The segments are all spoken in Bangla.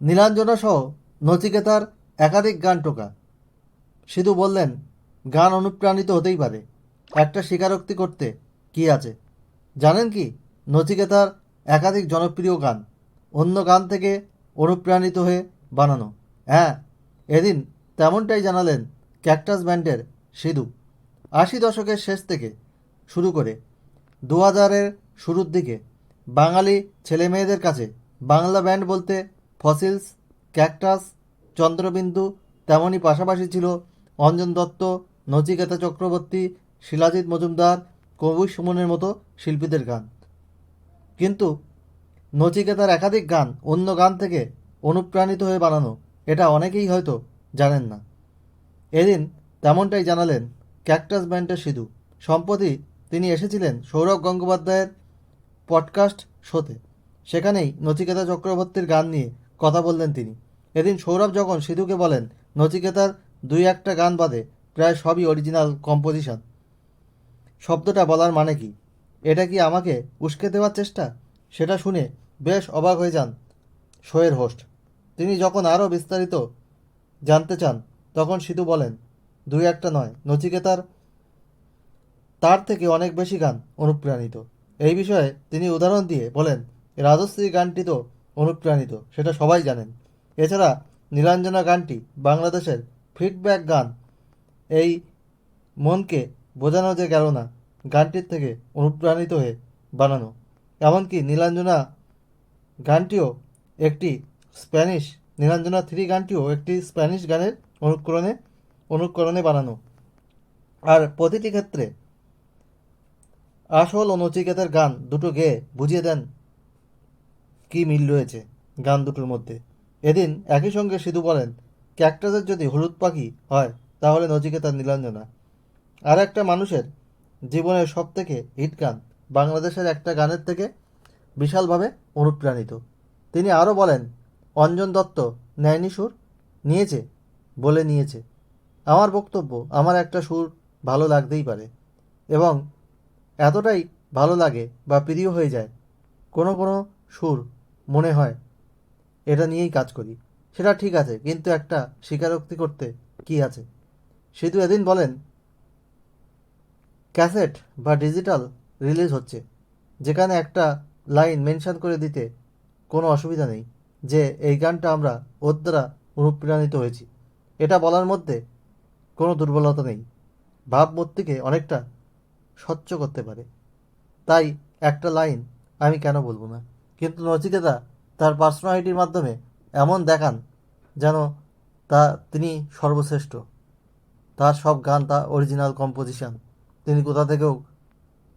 নীলাঞ্জনা সহ নচিকেতার একাধিক গান টোকা। সিধু বললেন, গান অনুপ্রাণিত হতেই পারে। একটা স্বীকারোক্তি করতে কি আছে? জানেন কি, নচিকেতার একাধিক জনপ্রিয় গান অন্য গান থেকে অনুপ্রাণিত হয়ে বানানো। হ্যাঁ এদিন তেমনটাই জানালেন ক্যাকটাস ব্যান্ডের সিধু। আশি দশকের শেষ থেকে শুরু করে দু হাজারের শুরুর দিকে বাঙালি ছেলেমেয়েদের কাছে বাংলা ব্যান্ড বলতে ফসিলস, ক্যাকটাস, চন্দ্রবিন্দু তেমনই পাশাপাশি ছিল অঞ্জন দত্ত, নচিকেতা চক্রবর্তী, শিলাজিৎ মজুমদার কবি সুমনের মতো শিল্পীদের গান। কিন্তু নচিকেতার একাধিক গান অন্য গান থেকে অনুপ্রাণিত হয়ে বানানো এটা অনেকেই হয়তো জানেন না। এদিন তেমনটাই জানালেন ক্যাকটাস ব্যান্ডের সিধু। সম্প্রতি তিনি এসেছিলেন সৌরভ গঙ্গোপাধ্যায়ের পডকাস্ট শোতে। সেখানেই নচিকেতা চক্রবর্তীর গান নিয়ে কথা বললেন তিনি। এদিন সৌরভ যখন সিধুকে বলেন, নচিকেতার দুই একটা গান বাদে, প্রায় সবই অরিজিনাল কম্পোজিশন শব্দটা বলার মানে কি? এটা কি আমাকে উস্কে দেওয়ার চেষ্টা? সেটা শুনে বেশ অবাক হয়ে যান শোয়ের হোস্ট তিনি যখন আরও বিস্তারিত জানতে চান, তখন সিধু বলেন, দুই একটা নয়, নচিকেতার তার থেকে অনেক বেশি গান অনুপ্রাণিত। এই বিষয়ে তিনি উদাহরণ দিয়ে বলেন, রাজশ্রী গানটি তো অনুপ্রাণিত, সেটা সবাই জানেন। এছাড়া নীলাঞ্জনা গানটি বাংলাদেশের ফিডব্যাক গান। এই মনকে বোঝানো যে গেল না, গানটির থেকে অনুপ্রাণিত হয়ে বানানো। এমনকি নীলাঞ্জনা গানটিও একটি স্প্যানিশ, নীলাঞ্জনা থ্রি গানটিও একটি স্প্যানিশ গানের অনুকরণে অনুকরণে বানানো। আর প্রতিটি ক্ষেত্রে আসল ও নচিকেতার গান দুটো গেয়ে বুঝিয়ে দেন কী মিল রয়েছে গান দুটোর মধ্যে? এদিন একই সঙ্গে সিধু বলেন, ক্যাকটাসের যদি হলুদ পাখি হয়, তাহলে নচিকেতার নীলাঞ্জনা। আর একটা মানুষের জীবনের সব থেকে হিট গান বাংলাদেশের একটা গানের থেকে বিশালভাবে অনুপ্রাণিত। তিনি আরও বলেন, অঞ্জন দত্ত ন্যায়নি সুর, নিয়েছে বলে নিয়েছে। আমার বক্তব্য, আমার একটা সুর ভালো লাগতেই পারে এবং এতটাই ভালো লাগে বা প্রিয় হয়ে যায়, কোনো কোনো সুর মনে হয়। এটা নিয়েই কাজ করি। সেটা ঠিক আছে, কিন্তু একটা স্বীকারোক্তি করতে কি আছে? সেতু এদিন বলেন, ক্যাসেট বা ডিজিটাল রিলিজ হচ্ছে। যেখানে একটা লাইন মেনশন করে দিতে কোনো অসুবিধা নেই, যে এই গানটা আমরা ওর দ্বারা অনুপ্রাণিত হয়েছি। এটা বলার মধ্যে কোনো দুর্বলতা নেই। ভাবমূর্তিকে অনেকটা স্বচ্ছ করতে পারে। তাই একটা লাইন আমি কেন বলব না? কিন্তু নচিকেতা তার পার্সোনালিটির মাধ্যমে এমন দেখান যেন তা তিনি সর্বশ্রেষ্ঠ। তার সব গান, তা অরিজিনাল কম্পোজিশন তিনি কোথা থেকেও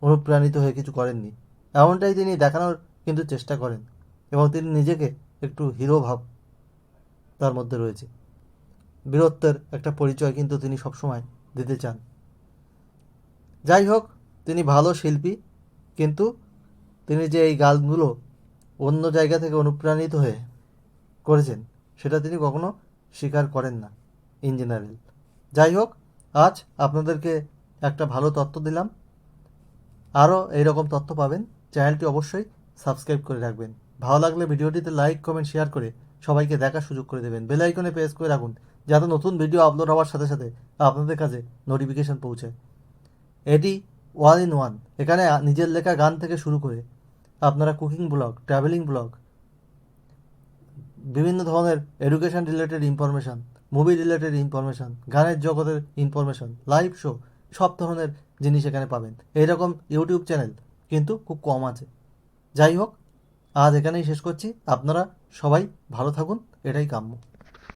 অনুপ্রাণিত হয়ে কিছু করেননি। এমনটাই তিনি দেখানোর কিন্তু চেষ্টা করেন এবং তিনি নিজেকে একটু হিরো ভাব তার মধ্যে রয়েছে। বীরত্বের একটা পরিচয় কিন্তু তিনি সবসময় দিতে চান। যাই হোক, তিনি ভালো শিল্পী, কিন্তু তিনি যে এই গানগুলো অন্য জায়গা থেকে অনুপ্রাণিত হয়ে করেছেন, সেটা তিনি কখনো স্বীকার করেন না ইন জেনারেল যাই হোক, আজ আপনাদেরকে একটা ভালো তথ্য দিলাম। আরও এইরকম তথ্য পাবেন, চ্যানেলটি অবশ্যই সাবস্ক্রাইব করে রাখবেন। ভালো লাগলে ভিডিওটিতে লাইক, কমেন্ট, শেয়ার করে সবাইকে দেখার সুযোগ করে দেবেন। বেল আইকনে প্রেস করে রাখুন, যাতে নতুন ভিডিও আপলোড হওয়ার সাথে সাথে আপনাদের কাছে নোটিফিকেশন পৌঁছায় এটি ওয়ান ইন ওয়ান এখানে নিজের লেখা গান থেকে শুরু করে আপনারা কুকিং ব্লগ ট্রাভেলিং ব্লগ, বিভিন্ন ধরনের education related information movie related information গানের জগতের ইনফরমেশান লাইভ শো সব ধরনের জিনিস এখানে পাবেন। এইরকম ইউটিউব চ্যানেল কিন্তু খুব কম আছে। যাই হোক, আজ এখানেই শেষ করছি। আপনারা সবাই ভালো থাকুন, এটাই কাম্য।